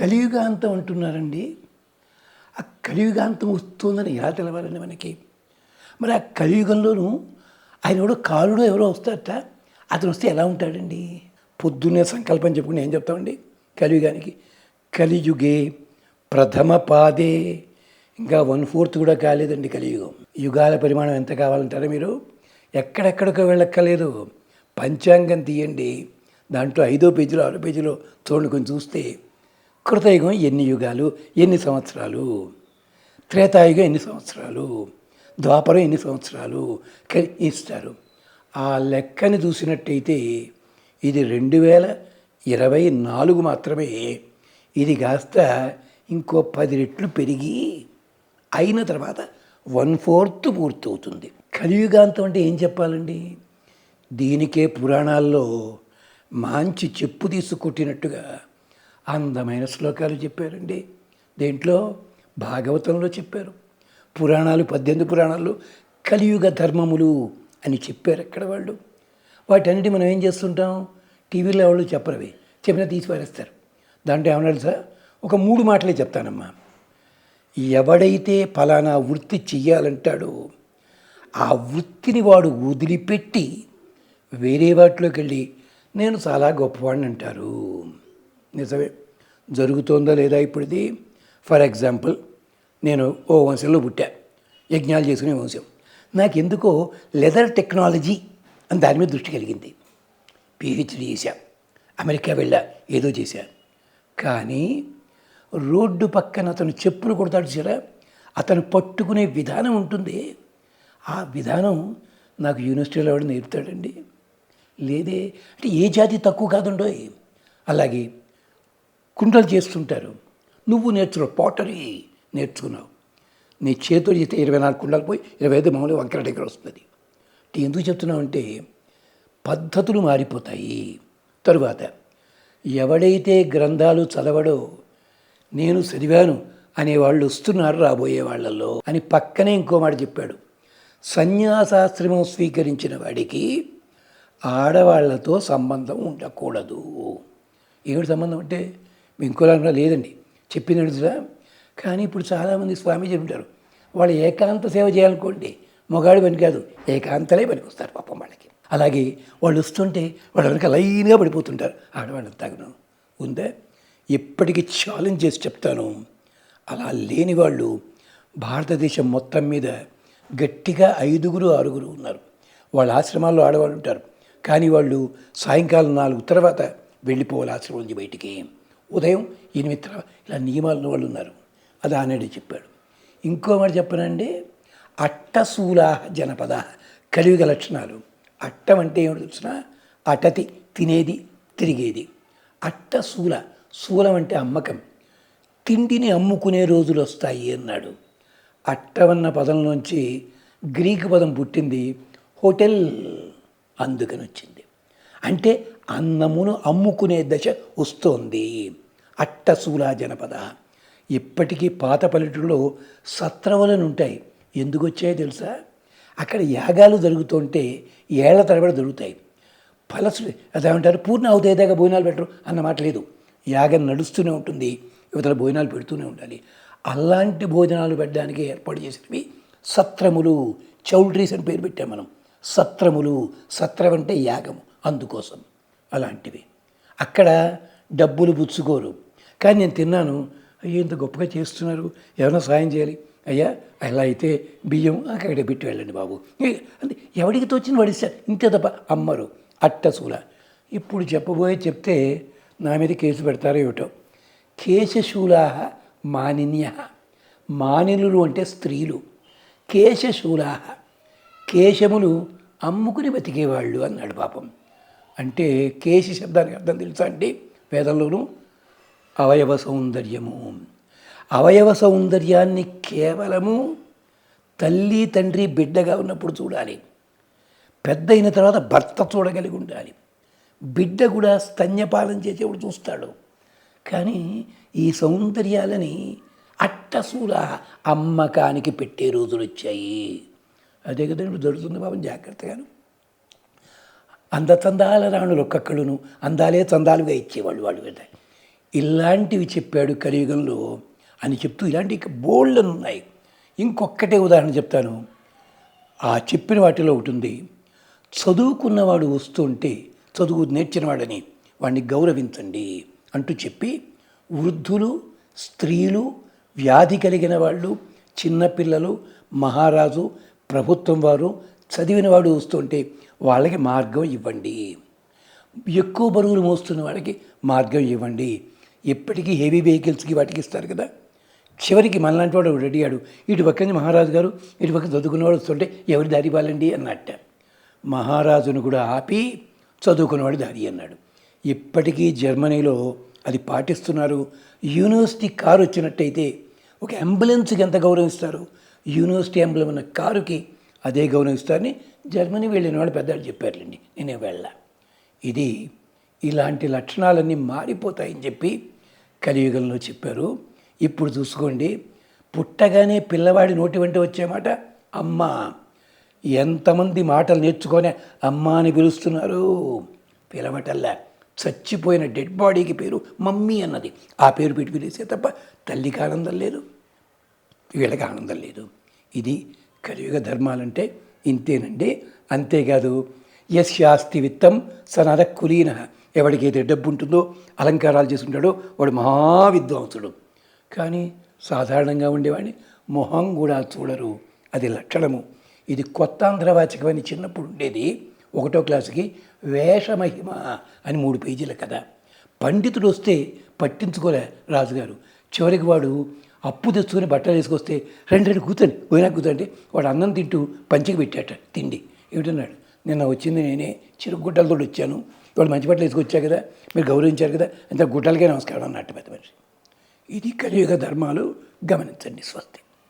కలియుగాంతం అంటున్నారండి. ఆ కలియుగాంతం వస్తుందని ఎలా తెలవాలండి మనకి? మరి ఆ కలియుగంలోనూ ఆయన ఎవడో కాలుడో ఎవరో వస్తారట. అతను వస్తే ఎలా ఉంటాడండి? పొద్దున్నే సంకల్పం చెప్పుకుని ఏం చెప్తామండి? కలియుగానికి కలియుగే ప్రథమ పాదే. ఇంకా వన్ ఫోర్త్ కూడా కాలేదండి కలియుగం. యుగాల పరిమాణం ఎంత కావాలంటారా మీరు? ఎక్కడెక్కడికో వెళ్ళక్కర్లేదు. పంచాంగం తీయండి. దాంట్లో ఐదో పేజీలో ఆరో పేజీలో చూడండి కొంచెం చూస్తే కృతయుగం ఎన్ని యుగాలు ఎన్ని సంవత్సరాలు? త్రేతాయుగం ఎన్ని సంవత్సరాలు? ద్వాపరం ఎన్ని సంవత్సరాలు? ఇస్తారు. ఆ లెక్కని చూసినట్టయితే ఇది రెండు వేల ఇరవై నాలుగు మాత్రమే. ఇది కాస్త ఇంకో పది రెట్లు పెరిగి అయిన తర్వాత వన్ ఫోర్త్ పూర్తవుతుంది. కలియుగాంతం అంటే ఏం చెప్పాలండి? దీనికే పురాణాల్లో మంచి చెప్పు తీసుకొట్టినట్టుగా అందమైన శ్లోకాలు చెప్పారండి. దేంట్లో భాగవతంలో చెప్పారు. పురాణాలు పద్దెనిమిది పురాణాలు కలియుగ ధర్మములు అని చెప్పారు అక్కడ వాళ్ళు. వాటన్నిటి మనం ఏం చేస్తుంటాం? టీవీలో వాళ్ళు చెప్పరవి. చెప్పినా తీసిపారేస్తారు. దాంట్లో ఏమన్నాడు తెలుసా ఒక మూడు మాటలే చెప్తానమ్మా. ఎవడైతే ఫలానా వృత్తి చెయ్యాలంటాడో ఆ వృత్తిని వాడు వదిలిపెట్టి వేరే వాటిలోకి వెళ్ళి నేను చాలా గొప్పవాడిని అంటారు. నిజమే. జరుగుతోందా లేదా ఇప్పుడు ఇది ఫర్ ఎగ్జాంపుల్ నేను ఓ వంశంలో పుట్టా. యజ్ఞాలు చేసుకునే వంశం. నాకు ఎందుకో లెదర్ టెక్నాలజీ అని దాని మీద దృష్టి కలిగింది. పిహెచ్డి చేశా. అమెరికా వెళ్ళా. ఏదో చేశా. కానీ రోడ్డు పక్కన అతను చెప్పులు కొడతాడు చూసారా? అతను పట్టుకునే విధానం ఉంటుంది. ఆ విధానం నాకు యూనివర్సిటీలో ఎవడు నేర్పుతాడండి? లేదే. అంటే ఏ జాతి తక్కువ కాదుండో అలాగే కుండలు చేస్తుంటారు. నువ్వు నేర్చుకున్నావు పాటరీ నేర్చుకున్నావు. నీ చేతులు చేస్తే ఇరవై నాలుగు కుండలు పోయి ఇరవై ఐదు మామూలు వంకర దగ్గర వస్తుంది. ఎందుకు చెప్తున్నావు అంటే పద్ధతులు మారిపోతాయి. తరువాత ఎవడైతే గ్రంథాలు చదవడో నేను చదివాను అనే వాళ్ళు వస్తున్నారు రాబోయే వాళ్ళల్లో అని పక్కనే ఇంకో మాట చెప్పాడు. సన్యాసాశ్రమం స్వీకరించిన వాడికి ఆడవాళ్ళతో సంబంధం ఉండకూడదు. ఏమిటి సంబంధం అంటే ఇంకోలా లేదండి. చెప్పింది తెలుసా కానీ ఇప్పుడు చాలామంది స్వామీజీ ఉంటారు వాళ్ళు ఏకాంత సేవ చేయాలనుకోండి మొగాడు పని కాదు ఏకాంతలే పనికి వస్తారు పాపం వాళ్ళకి. అలాగే వాళ్ళు వస్తుంటే వాళ్ళ వెనక లైన్గా పడిపోతుంటారు ఆడవాళ్ళని తగను. ఉందా? ఇప్పటికీ ఛాలెంజ్ చేసి చెప్తాను అలా లేని వాళ్ళు భారతదేశం మొత్తం మీద గట్టిగా ఐదుగురు ఆరుగురు ఉన్నారు. వాళ్ళ ఆశ్రమాల్లో ఆడవాళ్ళు ఉంటారు. కానీ వాళ్ళు సాయంకాలం నాలుగు తర్వాత వెళ్ళిపోవాలి ఆశ్రమం నుంచి బయటికి. ఉదయం ఎనిమిది తర్వాత ఇలా నియమాలు వాళ్ళు ఉన్నారు. అది ఆనాడు చెప్పాడు. ఇంకో మాట చెప్పనండి అట్టశూలా జనపద కలియుగ లక్షణాలు. అట్టం అంటే ఏమిటి తెలిసిన? అటతి తినేది తిరిగేది. అట్టశూల శూలం అంటే అమ్మకం. తిండిని అమ్ముకునే రోజులు వస్తాయి అన్నాడు. అట్టవన్న పదంలోంచి గ్రీకు పదం పుట్టింది హోటల్ అందుకని వచ్చింది అంటే అన్నమును అమ్ముకునే దశ వస్తోంది. అట్టసూలా జనపద ఇప్పటికీ పాత పల్లెటూరులో సత్రవలను ఉంటాయి. ఎందుకు వచ్చాయో తెలుసా? అక్కడ యాగాలు జరుగుతుంటే ఏళ్ళ తరబడి జరుగుతాయి ఫలసులు అదేమంటారు? పూర్ణ అవుతాయిదాకా భోజనాలు పెట్టరు అన్నమాట లేదు. యాగం నడుస్తూనే ఉంటుంది. యువతల భోజనాలు పెడుతూనే ఉండాలి. అలాంటి భోజనాలు పెట్టడానికి ఏర్పాటు చేసినవి సత్రములు. చౌల్ట్రీస్ అని పేరు పెట్టాం మనం. సత్రములు. సత్రం అంటే యాగము. అందుకోసం. అలాంటివి అక్కడ డబ్బులు పుచ్చుకోరు. కానీ నేను తిన్నాను. అయ్యో ఇంత గొప్పగా చేస్తున్నారు. ఏమైనా సాయం చేయాలి? అయ్యా అలా అయితే బియ్యం అక్కడ పెట్టి వెళ్ళండి బాబు. అంటే ఎవడికి తోచిన వాడిస్తారు ఇంతే తప్ప అమ్మరు. అట్టసూల ఇప్పుడు చెప్పబోయే చెప్తే నా మీద కేసు పెడతారో ఏమిటో. కేశశూలాహ మానిన్య మానినులు అంటే స్త్రీలు. కేశశూలాహ. కేశములు అమ్ముకుని బతికేవాళ్ళు అన్నాడు పాపం. అంటే కేశి శబ్దానికి అర్థం తెలుసా అండి? వేదంలోనూ అవయవ సౌందర్యము. అవయవ సౌందర్యాన్ని కేవలము తల్లి తండ్రి బిడ్డగా ఉన్నప్పుడు చూడాలి. పెద్ద అయిన తర్వాత భర్త చూడగలిగి ఉండాలి. బిడ్డ కూడా స్తన్యపాలన చేసేప్పుడు చూస్తాడు. కానీ ఈ సౌందర్యాలని అట్టసూల అమ్మకానికి పెట్టే రోజులు వచ్చాయి అదే కదా ఇప్పుడు జరుగుతుంది బాబు జాగ్రత్తగాను. అందచందాల రాణులు ఒక్కొక్కడును అందాలే చందాలుగా ఇచ్చేవాళ్ళు వాళ్ళు కదా. ఇలాంటివి చెప్పాడు కలియుగంలో అని చెప్తూ ఇలాంటి బోల్డ్ ఉన్నాయి. ఇంకొక్కటే ఉదాహరణ చెప్తాను. ఆ చెప్పిన వాటిలో ఒకటి ఉంది. చదువుకున్నవాడు వస్తుంటే చదువు నేర్చినవాడని వాడిని గౌరవించండి అంటూ చెప్పి వృద్ధులు స్త్రీలు వ్యాధి కలిగిన వాళ్ళు చిన్నపిల్లలు మహారాజు ప్రభుత్వం వారు చదివిన వాడు వస్తుంటే వాళ్ళకి మార్గం ఇవ్వండి. ఎక్కువ బరువులు మోస్తున్న వాళ్ళకి మార్గం ఇవ్వండి. ఎప్పటికీ హెవీ వెహికల్స్కి వాటికి ఇస్తారు కదా. చివరికి మనలాంటి వాడు ఒకడు అడిగాడు ఇటు పక్కన మహారాజు గారు ఇటు పక్కన చదువుకున్నవాడు వస్తుంటే ఎవరి దారి ఇవ్వాలండి? అన్నట్ట. మహారాజును కూడా ఆపి చదువుకున్నవాడు దారి అన్నాడు. ఇప్పటికీ జర్మనీలో అది పాటిస్తున్నారు. యూనివర్సిటీ కారు వచ్చినట్టయితే ఒక అంబులెన్స్కి ఎంత గౌరవిస్తారు యూనివర్సిటీ అంబులెన్ ఉన్న కారుకి అదే గౌరవిస్తారని జర్మనీ వెళ్ళిన వాళ్ళు పెద్దవాళ్ళు చెప్పారులేండి నేనే వెళ్ళా. ఇది ఇలాంటి లక్షణాలన్నీ మారిపోతాయని చెప్పి కలియుగంలో చెప్పారు. ఇప్పుడు చూసుకోండి పుట్టగానే పిల్లవాడి నోటి వెంట వచ్చే మాట అమ్మ ఎంతమంది మాటలు నేర్చుకొని అమ్మ అని పిలుస్తున్నారు? పిలవటల్లా చచ్చిపోయిన డెడ్ బాడీకి పేరు మమ్మీ అన్నది. ఆ పేరు పెట్టి పిలిస్తే తప్ప తల్లికి ఆనందం లేదు వీళ్ళకి ఆనందం లేదు. ఇది కలియుగ ధర్మాలంటే ఇంతేనండి. అంతేకాదు యస్యాస్తి విత్తం సనర కులీన. ఎవడికైతే డబ్బు ఉంటుందో అలంకారాలు చేసుకుంటాడో వాడు మహావిద్వాంసుడు. కానీ సాధారణంగా ఉండేవాడిని మొహం కూడా చూడరు. అది లక్షణము. ఇది కొత్త ఆంధ్రవాచకం అని చిన్నప్పుడు ఉండేది. ఒకటో క్లాసుకి వేషమహిమ అని మూడు పేజీల కథ. పండితుడు వస్తే పట్టించుకోలే రాజుగారు. చివరికి వాడు అప్పు తెచ్చుకొని బట్టలు వేసుకొస్తే రెండు రెండు కూతండి పోయినా కూతండి వాడు అన్నం తింటూ పంచికి పెట్టాట తిండి. ఏమిటన్నాడు? నిన్న వచ్చింది నేనే చిరుగు గుడ్డలతో వచ్చాను. వాడు మంచి బట్టలు వేసుకొచ్చా కదా మీరు గౌరవించారు కదా అంత గుడ్డలకే నమస్కారం అన్నట్టు పెద్ద మనిషి. ఇది కలియుగ ధర్మాలు గమనించండి స్వస్తి.